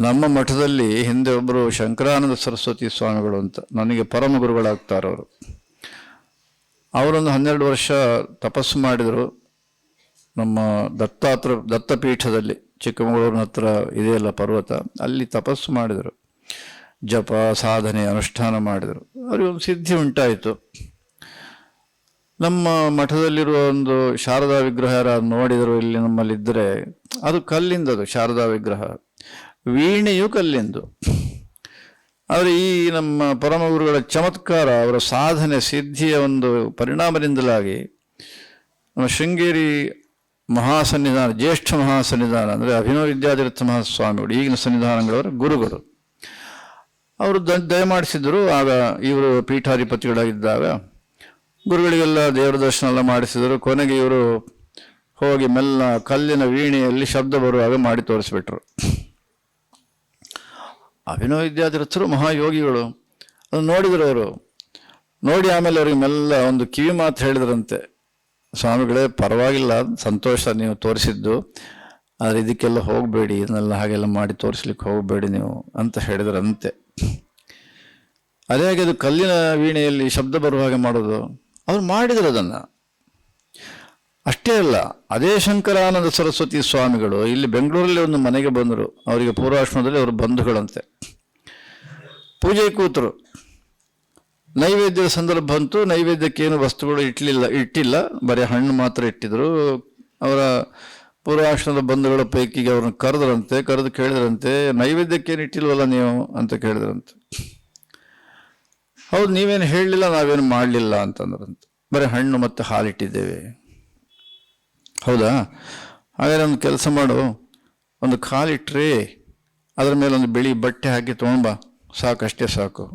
ನಮ್ಮ ಮಠದಲ್ಲಿ ಹಿಂದೆ ಒಬ್ಬರು ಶಂಕರಾನಂದ ಸರಸ್ವತಿ ಸ್ವಾಮಿಗಳು ಅಂತ ನನಗೆ ಪರಮ ಗುರುಗಳಾಗ್ತಾರೆ ಅವರು. ಅವರೊಂದು ಹನ್ನೆರಡು ವರ್ಷ ತಪಸ್ಸು ಮಾಡಿದರು. ನಮ್ಮ ದತ್ತಾತ್ರ, ದತ್ತಪೀಠದಲ್ಲಿ ಚಿಕ್ಕಮಗಳೂರಿನ ಹತ್ರ ಇದೆಯಲ್ಲ ಪರ್ವತ, ಅಲ್ಲಿ ತಪಸ್ಸು ಮಾಡಿದರು. ಜಪ, ಸಾಧನೆ, ಅನುಷ್ಠಾನ ಮಾಡಿದರು. ಅವರಿಗೆ ಒಂದು ಸಿದ್ಧಿ ಉಂಟಾಯಿತು. ನಮ್ಮ ಮಠದಲ್ಲಿರುವ ಒಂದು ಶಾರದಾ ವಿಗ್ರಹ ಯಾರು ನೋಡಿದರು, ಇಲ್ಲಿ ನಮ್ಮಲ್ಲಿದ್ದರೆ ಅದು ಕಲ್ಲಿಂದದು, ಶಾರದಾ ವಿಗ್ರಹ. ವೀಣೆಯು ಕಲ್ಲೆಂದು ಆದರೆ ಈ ನಮ್ಮ ಪರಮ ಗುರುಗಳ ಚಮತ್ಕಾರ, ಅವರ ಸಾಧನೆ, ಸಿದ್ಧಿಯ ಒಂದು ಪರಿಣಾಮದಿಂದಲಾಗಿ ನಮ್ಮ ಶೃಂಗೇರಿ ಮಹಾಸನ್ನಿಧಾನ, ಜ್ಯೇಷ್ಠ ಮಹಾಸನ್ನಿಧಾನ, ಅಂದರೆ ಅಭಿನವ ವಿದ್ಯಾತೀರ್ಥ ಮಹಾಸ್ವಾಮಿಗಳು ಈಗಿನ ಸನ್ನಿಧಾನಗಳವರ ಗುರುಗಳು. ಅವರು ದ ದಯಮಾಡಿಸಿದ್ರು ಆಗ ಇವರು ಪೀಠಾಧಿಪತಿಗಳಾಗಿದ್ದಾಗ ಗುರುಗಳಿಗೆಲ್ಲ ದೇವರ ದರ್ಶನ ಎಲ್ಲ ಮಾಡಿಸಿದರು. ಕೊನೆಗೆ ಇವರು ಹೋಗಿ ಮೆಲ್ಲ ಕಲ್ಲಿನ ವೀಣೆಯಲ್ಲಿ ಶಬ್ದ ಬರುವಾಗ ಮಾಡಿ ತೋರಿಸ್ಬಿಟ್ರು. ಅಭಿನವ ಮಹಾಯೋಗಿಗಳು. ಅದನ್ನು ನೋಡಿದ್ರು ಅವರು. ನೋಡಿ ಆಮೇಲೆ ಅವ್ರಿಗೆ ಮೆಲ್ಲ ಒಂದು ಕಿವಿ ಮಾತು ಹೇಳಿದ್ರಂತೆ. ಸ್ವಾಮಿಗಳೇ, ಪರವಾಗಿಲ್ಲ, ಸಂತೋಷ ನೀವು ತೋರಿಸಿದ್ದು. ಆದರೆ ಇದಕ್ಕೆಲ್ಲ ಹೋಗಬೇಡಿ, ಇದನ್ನೆಲ್ಲ ಹಾಗೆಲ್ಲ ಮಾಡಿ ತೋರಿಸ್ಲಿಕ್ಕೆ ಹೋಗಬೇಡಿ ನೀವು ಅಂತ ಹೇಳಿದ್ರಂತೆ. ಅದೇ ಹಾಗೆ ಅದು ಕಲ್ಲಿನ ವೀಣೆಯಲ್ಲಿ ಶಬ್ದ ಬರುವ ಹಾಗೆ ಮಾಡೋದು ಅವ್ರು ಮಾಡಿದರು ಅದನ್ನು. ಅಷ್ಟೇ ಅಲ್ಲ, ಅದೇ ಶಂಕರಾನಂದ ಸರಸ್ವತಿ ಸ್ವಾಮಿಗಳು ಇಲ್ಲಿ ಬೆಂಗಳೂರಲ್ಲಿ ಒಂದು ಮನೆಗೆ ಬಂದರು. ಅವರಿಗೆ ಪೂರ್ವಾಶ್ರಮದಲ್ಲಿ ಅವರು ಬಂಧುಗಳಂತೆ. ಪೂಜೆ ಕೂತರು. ನೈವೇದ್ಯದ ಸಂದರ್ಭ ಬಂತು ನೈವೇದ್ಯಕ್ಕೇನು ವಸ್ತುಗಳು ಇಟ್ಟಲಿಲ್ಲ ಇಟ್ಟಿಲ್ಲ. ಬರೀ ಹಣ್ಣು ಮಾತ್ರ ಇಟ್ಟಿದ್ರು. ಅವರ ಪೂರ್ವಾಶ್ರಮದ ಬಂಧುಗಳ ಪೈಕಿಗೆ ಅವ್ರನ್ನ ಕರೆದ್ರಂತೆ, ಕರೆದು ಕೇಳಿದ್ರಂತೆ ನೈವೇದ್ಯಕ್ಕೇನು ಇಟ್ಟಿಲ್ವಲ್ಲ ನೀವು ಅಂತ ಕೇಳಿದ್ರಂತೆ. ಹೌದು, ನೀವೇನು ಹೇಳಲಿಲ್ಲ, ನಾವೇನು ಮಾಡಲಿಲ್ಲ ಅಂತಂದ್ರಂತೆ. ಬರೀ ಹಣ್ಣು ಮತ್ತು ಹಾಲಿಟ್ಟಿದ್ದೇವೆ. ಹೌದಾ? ಹಾಗಾದ್ರೆ ಒಂದು ಕೆಲಸ ಮಾಡು. ಒಂದು ಖಾಲಿ ಟ್ರೇ, ಅದರ ಮೇಲೆ ಒಂದು ಬಿಳಿ ಬಟ್ಟೆ ಹಾಕಿ ತೊಗೊಂಬ ಸಾಕಷ್ಟೇ ಸಾಕು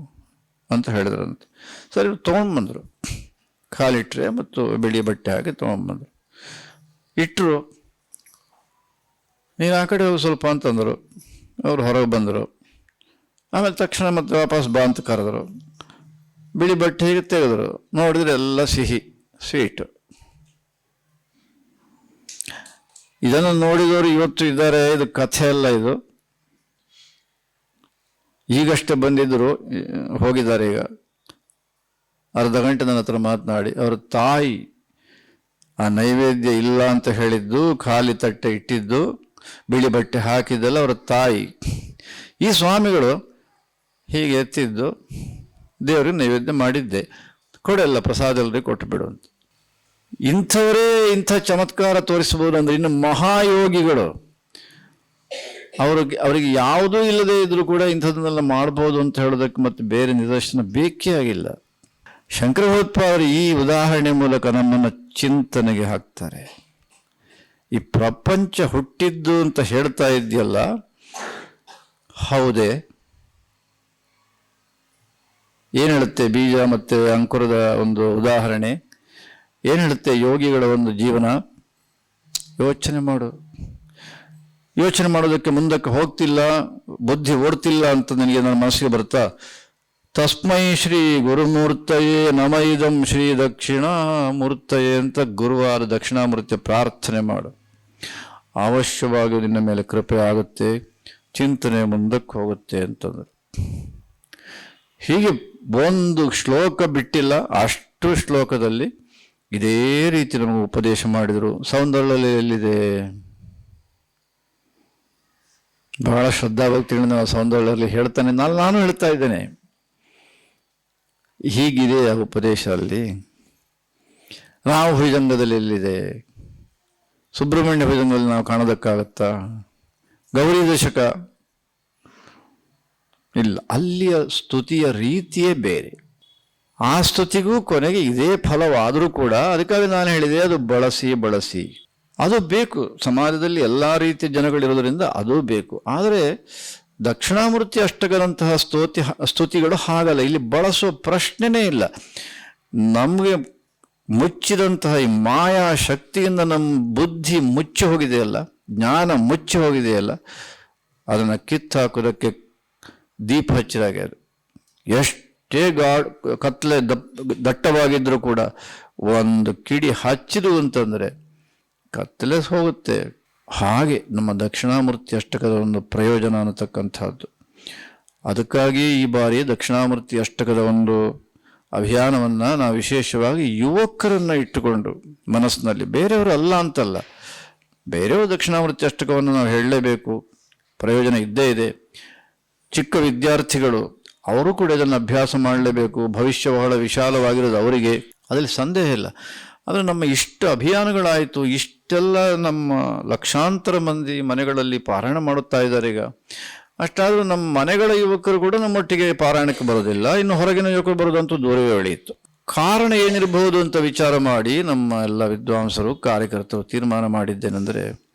ಅಂತ ಹೇಳಿದ್ರಂತೆ. ಸರಿ ತೊಗೊಂಡ್ಬಂದರು. ಖಾಲಿ ಟ್ರೇ ಮತ್ತು ಬಿಳಿ ಬಟ್ಟೆ ಹಾಕಿ ತೊಗೊಂಡ್ಬಂದರು. ಇಟ್ಟರು ನೀನು ಆ ಕಡೆ ಹೋಗಿ ಸ್ವಲ್ಪ ಅಂತಂದರು. ಅವರು ಹೊರಗೆ ಬಂದರು. ಆಮೇಲೆ ತಕ್ಷಣ ಮತ್ತೆ ವಾಪಸ್ ಬಾ ಅಂತ ಕರೆದ್ರು. ಬಿಳಿ ಬಟ್ಟೆ ಹೀಗೆ ತೆಗೆದರು? ನೋಡಿದ್ರೆ ಎಲ್ಲ ಸಿಹಿ, ಸ್ವೀಟ್. ಇದನ್ನು ನೋಡಿದವರು ಇವತ್ತು ಇದ್ದಾರೆ, ಇದು ಕಥೆ ಅಲ್ಲ ಇದು. ಈಗಷ್ಟೇ ಬಂದಿದ್ದರು, ಹೋಗಿದ್ದಾರೆ ಈಗ. ಅರ್ಧ ಗಂಟೆ ನನ್ನ ಹತ್ರ ಮಾತನಾಡಿ, ಅವರ ತಾಯಿ ಆ ನೈವೇದ್ಯ ಇಲ್ಲ ಅಂತ ಹೇಳಿದ್ದು, ಖಾಲಿ ತಟ್ಟೆ ಇಟ್ಟಿದ್ದು, ಬಿಳಿ ಬಟ್ಟೆ ಹಾಕಿದ್ದೆಲ್ಲ ಅವರ ತಾಯಿ. ಈ ಸ್ವಾಮಿಗಳು ಹೀಗೆ ಎತ್ತಿದ್ದು, ದೇವರಿಗೆ ನೈವೇದ್ಯ ಮಾಡಿದ್ದೆ. ಕೊಡೆಲ್ಲ ಪ್ರಸಾದ ಎಲ್ಲರಿಗೆ ಕೊಟ್ಟು ಬಿಡು ಅಂತ. ಇಂಥವರೇ ಇಂಥ ಚಮತ್ಕಾರ ತೋರಿಸಬಹುದು ಅಂದ್ರೆ ಇನ್ನು ಮಹಾಯೋಗಿಗಳು. ಅವ್ರಿಗೆ, ಅವರಿಗೆ ಯಾವುದೂ ಇಲ್ಲದೆ ಇದ್ರೂ ಕೂಡ ಇಂಥದನ್ನೆಲ್ಲ ಮಾಡ್ಬೋದು ಅಂತ ಹೇಳೋದಕ್ಕೆ ಮತ್ತೆ ಬೇರೆ ನಿದರ್ಶನ ಬೇಕೇ ಆಗಿಲ್ಲ. ಶಂಕರ ಅವರು ಈ ಉದಾಹರಣೆ ಮೂಲಕ ನಮ್ಮನ್ನು ಚಿಂತನೆಗೆ ಹಾಕ್ತಾರೆ. ಈ ಪ್ರಪಂಚ ಹುಟ್ಟಿದ್ದು ಅಂತ ಹೇಳ್ತಾ ಇದೆಯಲ್ಲ ಹೌದೇ? ಏನು ಹೇಳುತ್ತೆ ಬೀಜ ಮತ್ತೆ ಅಂಕುರದ ಒಂದು ಉದಾಹರಣೆ? ಏನು ಹೇಳುತ್ತೆ ಯೋಗಿಗಳ ಒಂದು ಜೀವನ? ಯೋಚನೆ ಮಾಡು. ಯೋಚನೆ ಮಾಡೋದಕ್ಕೆ ಮುಂದಕ್ಕೆ ಹೋಗ್ತಿಲ್ಲ, ಬುದ್ಧಿ ಓಡ್ತಿಲ್ಲ ಅಂತ ನನಗೆ ನನ್ನ ಮನಸ್ಸಿಗೆ ಬರ್ತಾ ತಸ್ಮೈ ಶ್ರೀ ಗುರುಮೂರ್ತಯೇ ನಮ ಇದಂ ಶ್ರೀ ದಕ್ಷಿಣಾಮೂರ್ತಯೇ ಅಂತ ಗುರುವಾರ ದಕ್ಷಿಣಾಮೂರ್ತಿ ಪ್ರಾರ್ಥನೆ ಮಾಡು. ಅವಶ್ಯವಾಗಿ ನಿನ್ನ ಮೇಲೆ ಕೃಪೆ ಆಗುತ್ತೆ, ಚಿಂತನೆ ಮುಂದಕ್ಕೆ ಹೋಗುತ್ತೆ ಅಂತಂದರು. ಹೀಗೆ ಒಂದು ಶ್ಲೋಕ ಬಿಟ್ಟಿಲ್ಲ, ಅಷ್ಟು ಶ್ಲೋಕದಲ್ಲಿ ಇದೇ ರೀತಿ ನಮಗೆ ಉಪದೇಶ ಮಾಡಿದರು. ಸೌಂದರ್ಯ ಎಲ್ಲಿದೆ? ಬಹಳ ಶ್ರದ್ಧಾಭಕ್ತಿಗಳನ್ನು ನಾವು ಸೌಂದರ್ಯದಲ್ಲಿ ಹೇಳ್ತಾನೆ. ನಾನು ನಾನು ಹೇಳ್ತಾ ಇದ್ದೇನೆ. ಹೀಗಿದೆ ಆ ಉಪದೇಶ ಅಲ್ಲಿ. ನಾವು ಭುಜಂಗದಲ್ಲಿ ಎಲ್ಲಿದೆ? ಸುಬ್ರಹ್ಮಣ್ಯ ಭುಜಂಗದಲ್ಲಿ ನಾವು ಕಾಣೋದಕ್ಕಾಗತ್ತಾ? ಗೌರಿ ದಶಕ? ಇಲ್ಲ. ಅಲ್ಲಿಯ ಸ್ತುತಿಯ ರೀತಿಯೇ ಬೇರೆ. ಆ ಸ್ತುತಿಗೂ ಕೊನೆಗೆ ಇದೇ ಫಲವಾದರೂ ಕೂಡ ಅದಕ್ಕಾಗಿ ನಾನು ಹೇಳಿದೆ, ಅದು ಬಳಸಿ ಬಳಸಿ. ಅದು ಬೇಕು. ಸಮಾಜದಲ್ಲಿ ಎಲ್ಲ ರೀತಿಯ ಜನಗಳಿರೋದರಿಂದ ಅದು ಬೇಕು. ಆದರೆ ದಕ್ಷಿಣಾಮೂರ್ತಿ ಅಷ್ಟಗದಂತಹ ಸ್ತೋತಿ, ಸ್ತುತಿಗಳು ಹಾಗಲ್ಲ. ಇಲ್ಲಿ ಬಳಸೋ ಪ್ರಶ್ನೆನೇ ಇಲ್ಲ. ನಮಗೆ ಮುಚ್ಚಿದಂತಹ ಈ ಮಾಯಾ ಶಕ್ತಿಯಿಂದ ನಮ್ಮ ಬುದ್ಧಿ ಮುಚ್ಚಿ ಹೋಗಿದೆಯಲ್ಲ ಜ್ಞಾನ ಮುಚ್ಚಿ ಹೋಗಿದೆಯಲ್ಲ ಅದನ್ನು ಕಿತ್ತಾಕೋದಕ್ಕೆ ದೀಪ ಹಚ್ಚಿದಾಗೆ ಅದು ಎಷ್ಟೇ ಗಾಡ್ ಕತ್ಲೆ ದಪ್ಪ ದಟ್ಟವಾಗಿದ್ದರೂ ಕೂಡ ಒಂದು ಕಿಡಿ ಹಚ್ಚಿದು ಅಂತಂದರೆ ಕತ್ತಲೆ ಹೋಗುತ್ತೆ. ಹಾಗೆ ನಮ್ಮ ದಕ್ಷಿಣಾಮೂರ್ತಿ ಅಷ್ಟಕದ ಒಂದು ಪ್ರಯೋಜನ ಅನ್ನತಕ್ಕಂಥದ್ದು. ಅದಕ್ಕಾಗಿ ಈ ಬಾರಿ ದಕ್ಷಿಣಾಮೂರ್ತಿ ಅಷ್ಟಕದ ಒಂದು ಅಭಿಯಾನವನ್ನು ನಾವು ವಿಶೇಷವಾಗಿ ಯುವಕರನ್ನು ಇಟ್ಟುಕೊಂಡು ಮನಸ್ಸಿನಲ್ಲಿ, ಬೇರೆಯವರು ಅಲ್ಲ ಅಂತಲ್ಲ, ಬೇರೆಯವರು ದಕ್ಷಿಣಾಮೂರ್ತಿ ಅಷ್ಟಕವನ್ನು ನಾವು ಹೇಳಲೇಬೇಕು. ಪ್ರಯೋಜನ ಇದ್ದೇ ಇದೆ. ಚಿಕ್ಕ ವಿದ್ಯಾರ್ಥಿಗಳು ಅವರು ಕೂಡ ಇದನ್ನು ಅಭ್ಯಾಸ ಮಾಡಲೇಬೇಕು. ಭವಿಷ್ಯ ಬಹಳ ವಿಶಾಲವಾಗಿರೋದು ಅವರಿಗೆ. ಅದರಲ್ಲಿ ಸಂದೇಹ ಇಲ್ಲ. ಆದರೆ ನಮ್ಮ ಇಷ್ಟು ಅಭಿಯಾನಗಳಾಯಿತು, ಇಷ್ಟೆಲ್ಲ ನಮ್ಮ ಲಕ್ಷಾಂತರ ಮಂದಿ ಮನೆಗಳಲ್ಲಿ ಪಾರಾಯಣ ಮಾಡುತ್ತಾ ಇದ್ದಾರೆ ಈಗ. ಅಷ್ಟಾದರೂ ನಮ್ಮ ಮನೆಗಳ ಯುವಕರು ಕೂಡ ನಮ್ಮೊಟ್ಟಿಗೆ ಪಾರಾಯಣಕ್ಕೆ ಬರೋದಿಲ್ಲ. ಇನ್ನು ಹೊರಗಿನ ಯುವಕರು ಬರೋದಂತೂ ದೂರವೇ ಉಳಿಯಿತು. ಕಾರಣ ಏನಿರಬಹುದು ಅಂತ ವಿಚಾರ ಮಾಡಿ ನಮ್ಮ ಎಲ್ಲ ವಿದ್ವಾಂಸರು, ಕಾರ್ಯಕರ್ತರು ತೀರ್ಮಾನ ಮಾಡಿದ್ದೇನೆಂದರೆ,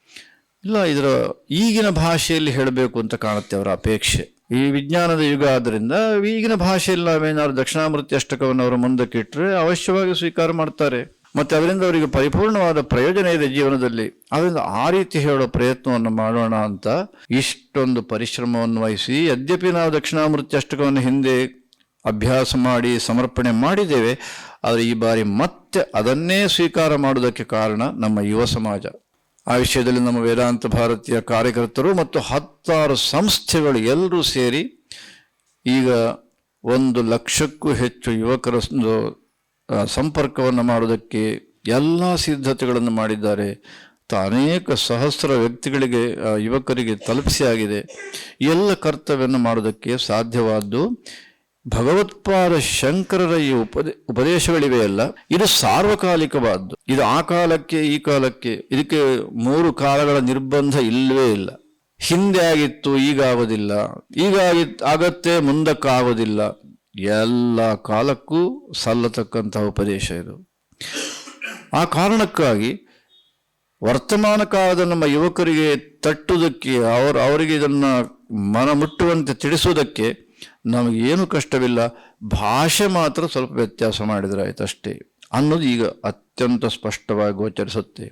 ಇಲ್ಲ, ಇದರ ಈಗಿನ ಭಾಷೆಯಲ್ಲಿ ಹೇಳಬೇಕು ಅಂತ ಕಾಣುತ್ತೆ ಅವರ ಅಪೇಕ್ಷೆ. ಈ ವಿಜ್ಞಾನದ ಯುಗ ಆದ್ದರಿಂದ ಈಗಿನ ಭಾಷೆಯಲ್ಲಿ ನಾವೇನಾದ್ರು ದಕ್ಷಿಣಾಮೃತಿ ಅಷ್ಟಕವನ್ನು ಅವರು ಮುಂದಕ್ಕೆ ಇಟ್ಟರೆ ಅವಶ್ಯವಾಗಿ ಸ್ವೀಕಾರ ಮಾಡ್ತಾರೆ. ಮತ್ತೆ ಅದರಿಂದ ಅವರಿಗೆ ಪರಿಪೂರ್ಣವಾದ ಪ್ರಯೋಜನ ಇದೆ ಜೀವನದಲ್ಲಿ. ಅದರಿಂದ ಆ ರೀತಿ ಹೇಳೋ ಪ್ರಯತ್ನವನ್ನು ಮಾಡೋಣ ಅಂತ ಇಷ್ಟೊಂದು ಪರಿಶ್ರಮವನ್ನು ವಹಿಸಿ ಯದ್ಯಪಿ ನಾವು ದಕ್ಷಿಣಾಮೃತಿ ಅಷ್ಟಕವನ್ನು ಹಿಂದೆ ಅಭ್ಯಾಸ ಮಾಡಿ ಸಮರ್ಪಣೆ ಮಾಡಿದ್ದೇವೆ, ಆದರೆ ಈ ಬಾರಿ ಮತ್ತೆ ಅದನ್ನೇ ಸ್ವೀಕಾರ ಮಾಡುವುದಕ್ಕೆ ಕಾರಣ ನಮ್ಮ ಯುವ ಸಮಾಜ. ಆ ವಿಷಯದಲ್ಲಿ ನಮ್ಮ ವೇದಾಂತ ಭಾರತೀಯ ಕಾರ್ಯಕರ್ತರು ಮತ್ತು ಹತ್ತಾರು ಸಂಸ್ಥೆಗಳು ಎಲ್ಲರೂ ಸೇರಿ ಈಗ ಒಂದು ಲಕ್ಷಕ್ಕೂ ಹೆಚ್ಚು ಯುವಕರ ಸಂಪರ್ಕವನ್ನು ಮಾಡೋದಕ್ಕೆ ಎಲ್ಲ ಸಿದ್ಧತೆಗಳನ್ನು ಮಾಡಿದ್ದಾರೆ. ಅನೇಕ ಸಹಸ್ರ ವ್ಯಕ್ತಿಗಳಿಗೆ ಯುವಕರಿಗೆ ತಲುಪಿಸಿ ಆಗಿದೆ. ಎಲ್ಲ ಕರ್ತವ್ಯವನ್ನು ಮಾಡೋದಕ್ಕೆ ಸಾಧ್ಯವಾದ್ದು ಭಗವತ್ಪಾದ ಶಂಕರರ ಈ ಉಪದೇ, ಉಪದೇಶಗಳಿವೆಯಲ್ಲ, ಇದು ಸಾರ್ವಕಾಲಿಕವಾದ್ದು. ಇದು ಆ ಕಾಲಕ್ಕೆ, ಈ ಕಾಲಕ್ಕೆ, ಇದಕ್ಕೆ ಮೂರು ಕಾಲಗಳ ನಿರ್ಬಂಧ ಇಲ್ಲವೇ ಇಲ್ಲ. ಹಿಂದೆ ಆಗಿತ್ತು, ಈಗ ಆಗೋದಿಲ್ಲ. ಈಗ ಆಗಿ, ಆಗತ್ತೆ, ಮುಂದಕ್ಕಾಗೋದಿಲ್ಲ. ಎಲ್ಲ ಕಾಲಕ್ಕೂ ಸಲ್ಲತಕ್ಕಂತಹ ಉಪದೇಶ ಇದು. ಆ ಕಾರಣಕ್ಕಾಗಿ ವರ್ತಮಾನ ಕಾಲದ ನಮ್ಮ ಯುವಕರಿಗೆ ತಟ್ಟುವುದಕ್ಕೆ, ಅವರು, ಅವರಿಗೆ ಇದನ್ನು ಮನ ಮುಟ್ಟುವಂತೆ ತಿಳಿಸುವುದಕ್ಕೆ ನಮಗೇನು ಕಷ್ಟವಿಲ್ಲ ಭಾಷೆ ಮಾತ್ರ ಸ್ವಲ್ಪ ವ್ಯತ್ಯಾಸ ಮಾಡಿದರೆ ಆಯ್ತಷ್ಟೇ ಅನ್ನೋದು ಈಗ ಅತ್ಯಂತ ಸ್ಪಷ್ಟವಾಗಿ ಗೋಚರಿಸುತ್ತೆ.